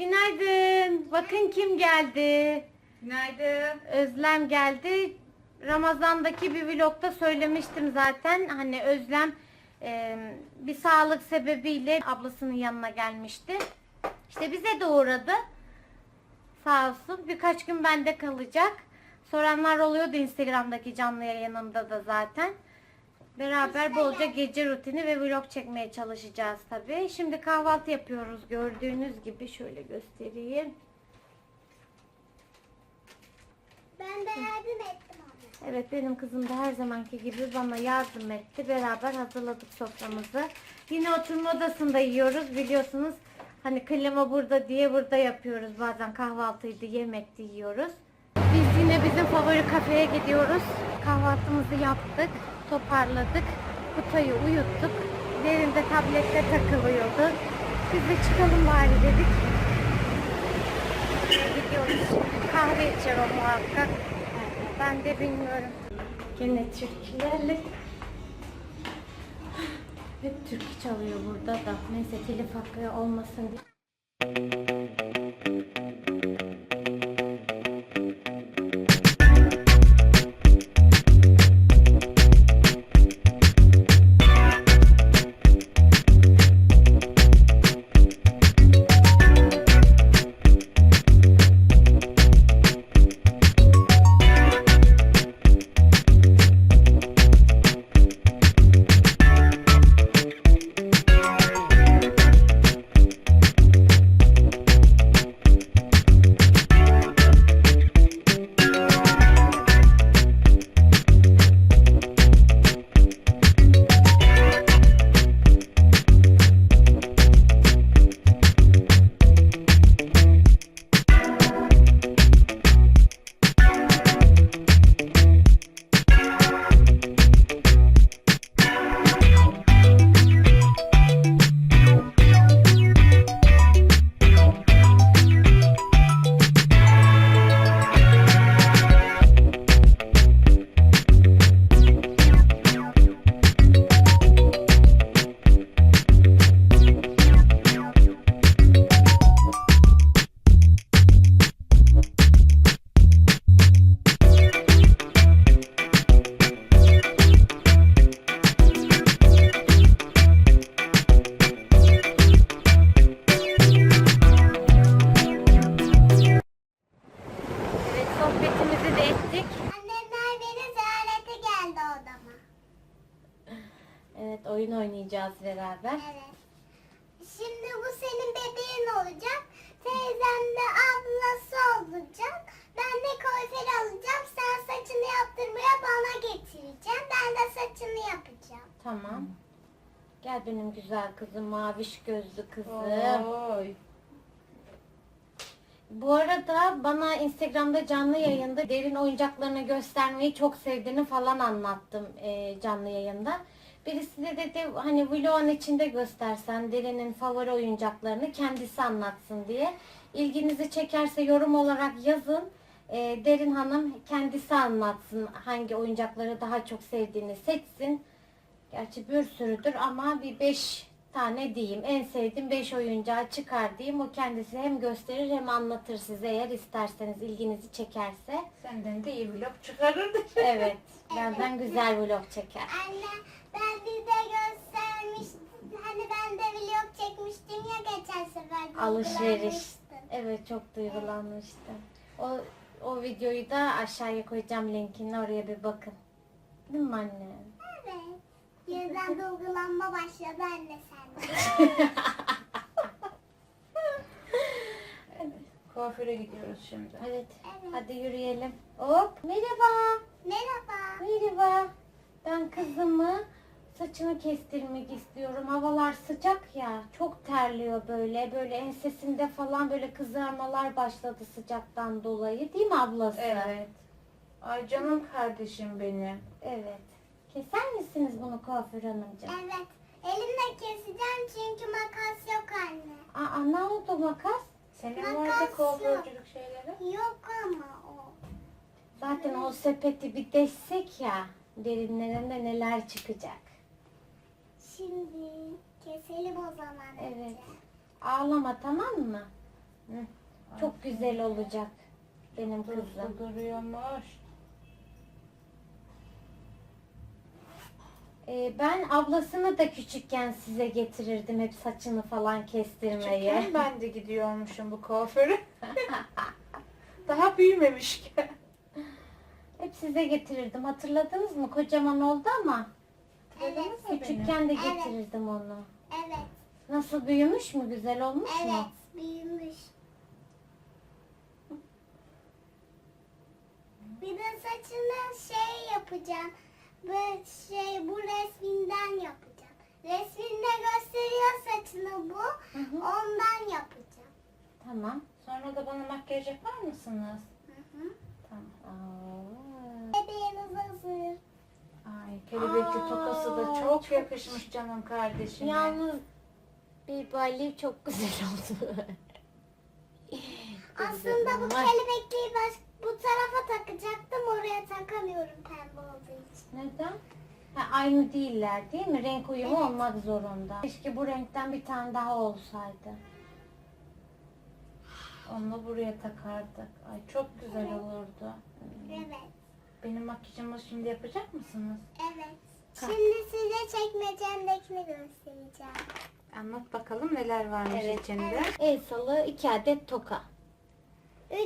Günaydın. Bakın kim geldi. Günaydın. Özlem geldi. Ramazan'daki bir vlogda söylemiştim zaten. Hani Özlem e, bir sağlık sebebiyle ablasının yanına gelmişti. İşte bize de uğradı. Sağ olsun. Birkaç gün bende kalacak. Soranlar oluyordu Instagram'daki canlı yayınımda da zaten. Beraber bolca gece rutini ve vlog çekmeye çalışacağız tabii. Şimdi kahvaltı yapıyoruz gördüğünüz gibi. Şöyle göstereyim. Ben de yardım ettim ona. Evet benim kızım da her zamanki gibi bana yardım etti. Beraber hazırladık soframızı. Yine oturma odasında yiyoruz biliyorsunuz. Hani klima burada diye burada yapıyoruz. Bazen kahvaltıydı, yemekti yiyoruz. Biz yine bizim favori kafeye gidiyoruz. Kahvaltımızı yaptık, toparladık. Kutayı uyuttuk. Derinde tablette takılıyordu. Biz de çıkalım bari dedik. Gidiyoruz şimdi. Kahve içer o muhakkak. Ben de bilmiyorum. Gene türkülerle. Hep türkü çalıyor burada da. Neyse telif hakkı olmasın diye. Oynayacağız beraber. Evet. Şimdi bu senin bebeğin olacak. Teyzem de ablası olacak. Ben de kuaför alacağım. Sen saçını yaptırmaya bana getireceksin. Ben de saçını yapacağım. Tamam. Gel benim güzel kızım, maviş gözlü kızım. Oy. Bu arada bana Instagram'da canlı yayında derin oyuncaklarını göstermeyi çok sevdiğini falan anlattım e, canlı yayında. Birisi de dedi hani vlogun içinde göstersen derinin favori oyuncaklarını kendisi anlatsın diye. İlginizi çekerse yorum olarak yazın. E, derin Hanım kendisi anlatsın hangi oyuncakları daha çok sevdiğini seçsin. Gerçi bir sürüdür ama bir 5 tane diyeyim. En sevdiğim 5 oyuncağı çıkar diyeyim. O kendisi hem gösterir hem anlatır size eğer isterseniz ilginizi çekerse. Senden de iyi vlog çıkarırdı. Evet. Benden güzel vlog çeker. Anne geçen sefer. Alışveriş. Evet çok duygulanmıştım. O, o videoyu da aşağıya koyacağım linkini oraya bir bakın. Değil mi anne? Evet. Yeniden duygulanma başladı anne sende. Kuaföre gidiyoruz şimdi. Evet. Evet. Hadi yürüyelim. Hop. Merhaba. Merhaba. Merhaba. Ben kızımı saçını kestirmek istiyorum. Havalar sıcak ya. Çok terliyor böyle. Böyle ensesinde falan böyle kızarmalar başladı sıcaktan dolayı. Değil mi ablası? Evet. Ay canım kardeşim benim. Evet. Keser misiniz bunu kuaför hanımcığım? Evet. Elimle keseceğim çünkü makas yok anne. Aa ne oldu makas? Senin Makas vardı yok. kuaförcülük şeyleri. Yok ama o. Zaten o sepeti bir deşsek ya. Derinlerinde neler çıkacak. Şimdi keselim o zaman. Evet. önce. Ağlama tamam mı? Çok güzel olacak benim kızım. Duruyormuş. Ee, ben ablasını da küçükken size getirirdim hep saçını falan kestirmeye. Küçükken ben de gidiyormuşum bu kuaföre. Daha büyümemişken. Hep size getirirdim. Hatırladınız mı? Kocaman oldu ama Beni? küçükken de Evet. getirirdim onu. Evet. Nasıl büyümüş mü? Güzel olmuş Evet. mu? Büyümüş. Bir de saçını şey yapacağım. Bu şey bu resminden yapacağım. Resminde gösteriyor saçını bu. Hı hı. Ondan yapacağım. Tamam. Sonra da bana makyaj yapar mısınız? Hı hı. Tamam. Aa, Bebeğiniz hazır. Ay kelebekli Aa, tokası da çok, çok- yakışmış canım kardeşime. Yalnız bir bali çok güzel oldu. Aslında bu kelebekliği baş, bu tarafa takacaktım. Oraya takamıyorum pembe olduğu için. Neden? Ha, aynı değiller değil mi? Renk uyumu Evet. olmak zorunda. Keşke bu renkten bir tane daha olsaydı. Onu buraya takardık. Ay çok güzel olurdu. Evet. Benim makyajımı şimdi yapacak mısınız? Evet. Şimdi size çekmecemdekini göstereceğim. Anlat bakalım neler varmış Evet. içinde. El salı iki adet toka.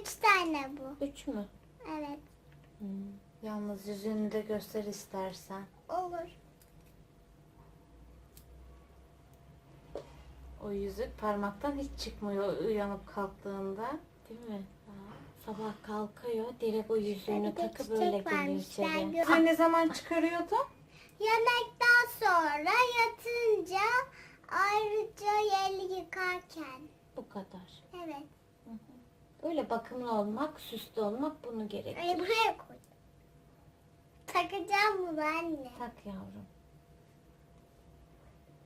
Üç tane bu. Üç mü? Evet. Hmm. Yalnız yüzünü de göster istersen. Olur. O yüzük parmaktan hiç çıkmıyor uyanıp kalktığında. Değil mi? Sabah kalkıyor, direkt o yüzüğünü takıp öyle geliyor içeri. Sen ne zaman çıkarıyordun? Yemekten sonra yatınca ayrıca el yıkarken. Bu kadar. Evet. Öyle bakımlı olmak, süslü olmak bunu gerektirir. buraya koy. Takacağım bunu anne. Tak yavrum.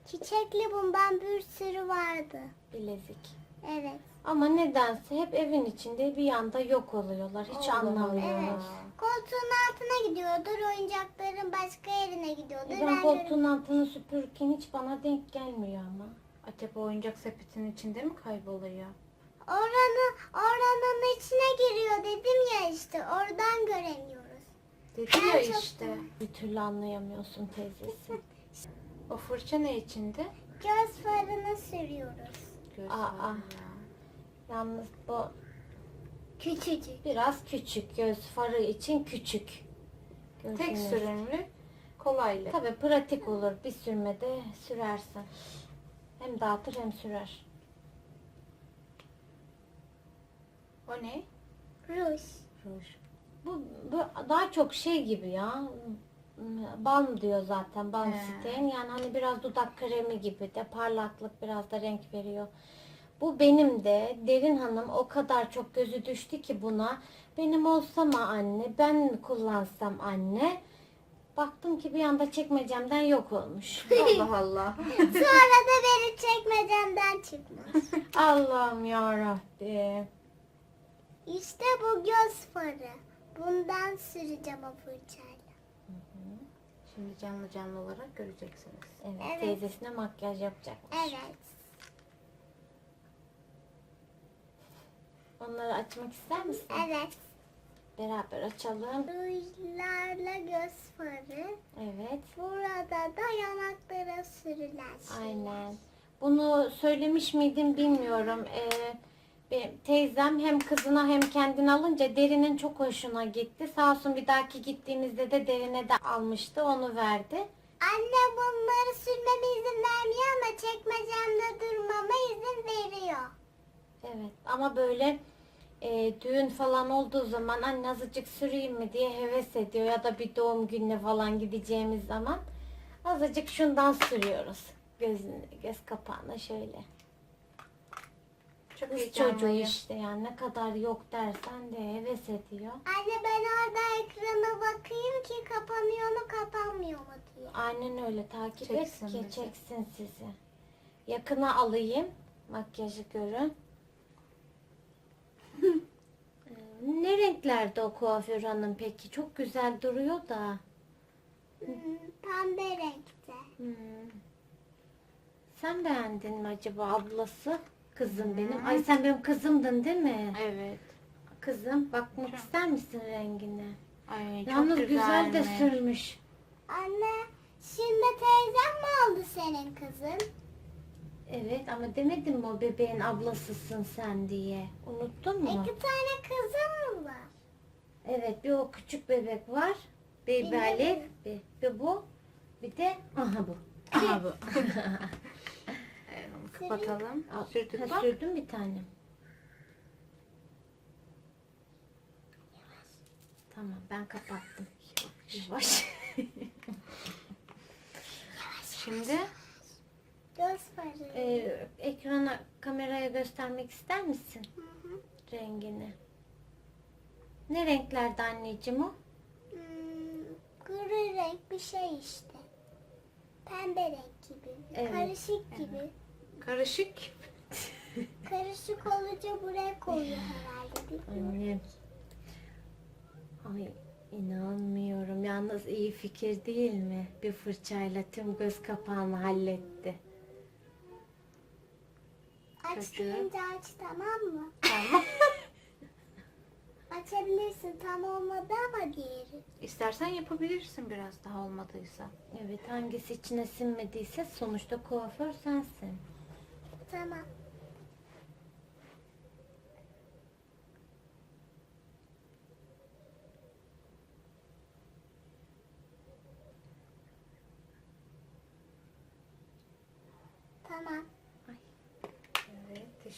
Çiçekli bundan bir sürü vardı. Bilezik. Evet. Ama nedense hep evin içinde bir anda yok oluyorlar. Hiç Allah anlamıyorum. Evet. Koltuğun altına gidiyordur, oyuncakların başka yerine gidiyordur. E ben koltuğun altını süpürürken hiç bana denk gelmiyor ama. Acaba oyuncak sepetinin içinde mi kayboluyor? Oranın, oranın içine giriyor dedim ya işte. Oradan göremiyoruz. Dedi Ben ya çok- işte. Bir türlü anlayamıyorsun teyzesi. O fırça ne içinde? Göz farını sürüyoruz. Göz Aa. ya. Yalnız bu Küçücük. biraz küçük. Göz farı için küçük. Tek Gözünüz. sürümlü, kolaylı. Tabii pratik olur. Bir sürmede sürersin. Hem dağıtır hem sürer. O ne? Ruj. Ruj. Bu, bu daha çok şey gibi ya. Balm diyor zaten. Balm He. siteyin. Yani hani biraz dudak kremi gibi de parlaklık biraz da renk veriyor. Bu benim de Derin Hanım o kadar çok gözü düştü ki buna. Benim olsa mı anne? Ben mi kullansam anne? Baktım ki bir anda çekmecemden yok olmuş. Allah Allah. Sonra da beni çekmecemden çıkmış. Allah'ım yarabbim. İşte bu göz farı. Bundan süreceğim o fırçayla. Şimdi canlı canlı olarak göreceksiniz. Evet, Evet. teyzesine makyaj yapacakmış. Evet. Onları açmak ister misin? Evet. Beraber açalım. Rujlarla göz farı. Evet. Burada da yanaklara sürülen şey. Aynen. Bunu söylemiş miydim bilmiyorum. Ee, benim teyzem hem kızına hem kendine alınca derinin çok hoşuna gitti. Sağ olsun bir dahaki gittiğimizde de derine de almıştı. Onu verdi. Anne bunları sürmeme izin vermiyor ama çekmecemde durmama izin veriyor. Evet ama böyle e, düğün falan olduğu zaman anne azıcık süreyim mi diye heves ediyor. Ya da bir doğum gününe falan gideceğimiz zaman azıcık şundan sürüyoruz. Gözüne, göz kapağına şöyle. Çok Kız çocuğu işte yani ne kadar yok dersen de heves ediyor. Anne ben orada ekrana bakayım ki kapanıyor mu kapanmıyor mu diye. Aynen öyle takip Çeksin et ki bizi. çeksin sizi. Yakına alayım. Makyajı görün. Ee, ne renklerde o kuaför hanım peki? Çok güzel duruyor da. Hmm, pembe renkte. Hmm. Sen beğendin mi acaba ablası? Kızım benim. Ay sen benim kızımdın değil mi? Evet. Kızım bakmak Çok. ister misin rengine? Ay çok Yalnız güzel de güzelmiş. sürmüş. Anne şimdi teyzem mi oldu senin kızın? Evet ama demedim mi o bebeğin ablasısın sen diye. Unuttun mu? İki tane kızım mı var? Evet bir o küçük bebek var. Baby Benim. Alif. Bir, bir bu. Bir de aha bu. Aha bu. Kapatalım. Al, Sürdük ha, bak. Sürdüm bir tane. Tamam ben kapattım. Yavaş. Şimdi Farı. Ee, ekrana kameraya göstermek ister misin Hı hı. rengini? Ne renklerde anneciğim o? Hmm, gri renk bir şey işte. Pembe renk gibi. Evet. Karışık gibi. karışık. Karışık olunca buraya koyuyor herhalde. Bilmiyorum. Annem. Ay inanmıyorum. Yalnız iyi fikir değil mi? Bir fırçayla tüm göz kapağını halletti. Aç Çocuğu. deyince aç tamam mı? Tamam. Açabilirsin tam olmadı ama diğeri. İstersen yapabilirsin biraz daha olmadıysa. Evet hangisi içine sinmediyse sonuçta kuaför sensin. Tamam. Tamam.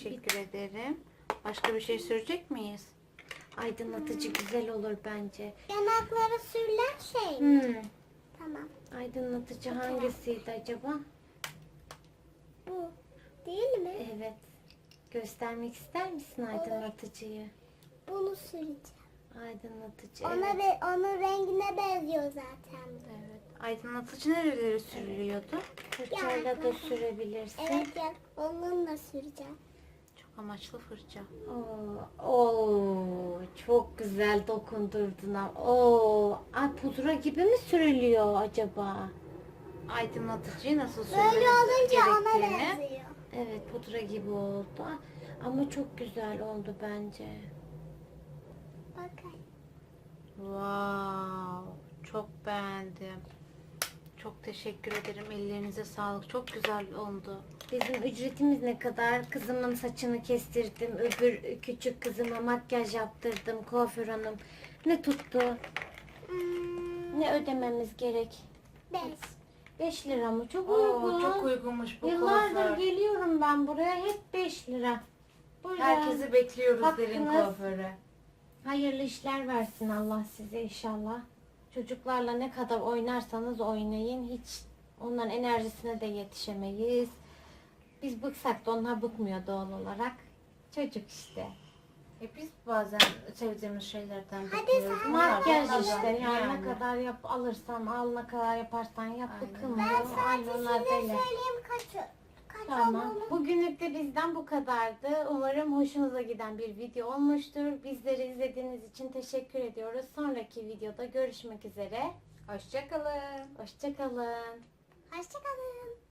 Teşekkür ederim. Başka bir şey sürecek miyiz? Aydınlatıcı güzel olur bence. Yanaklara sürülen şey mi? Hmm. Tamam. Aydınlatıcı hangisiydi acaba? Bu. Değil mi? Evet. Göstermek ister misin aydınlatıcıyı? Bunu süreceğim. Aydınlatıcı. Ona Evet. ve onun rengine benziyor zaten. Evet. Aydınlatıcı nerelere sürülüyordu? Fırçayla da sürebilirsin. Evet ya onunla süreceğim. Amaçlı fırça. Oo, oo, çok güzel dokundurdun. Oo, ay pudra gibi mi sürülüyor acaba? Aydınlatıcıyı nasıl Böyle sürmemiz olunca ona gerektiğini benziyor. Evet pudra gibi oldu. Ama çok güzel oldu bence. Bakın. Wow, çok beğendim. Çok teşekkür ederim. Ellerinize sağlık. Çok güzel oldu. Bizim ücretimiz ne kadar? Kızımın saçını kestirdim. Öbür küçük kızıma makyaj yaptırdım. Kuaför hanım. Ne tuttu? Hmm, Ne ödememiz gerek? beş. 5 lira mı? Çok Oo, uygun. çok uygunmuş bu Yıllardır kuaför. geliyorum ben buraya. Hep 5 lira. Buyurun. Herkesi bekliyoruz derin Hakkınız. kuaföre. Hayırlı işler versin Allah size inşallah. Çocuklarla ne kadar oynarsanız oynayın. Hiç onların enerjisine de yetişemeyiz. Biz bıksak da onlar bıkmıyor doğal olarak. Çocuk işte. E biz bazen sevdiğimiz şeylerden Hadi bakıyoruz. Makyaj işte bazen yani, ne kadar yap alırsan al ne kadar yaparsan yap Aynen. bıkılmıyor. Ben sadece size onlar böyle. söyleyeyim kaç, kaç Tamam. olduğunu. Bugünlük de bizden bu kadardı. Umarım hoşunuza giden bir video olmuştur. Bizleri izlediğiniz için teşekkür ediyoruz. Sonraki videoda görüşmek üzere. Hoşçakalın. Hoşçakalın. Hoşçakalın.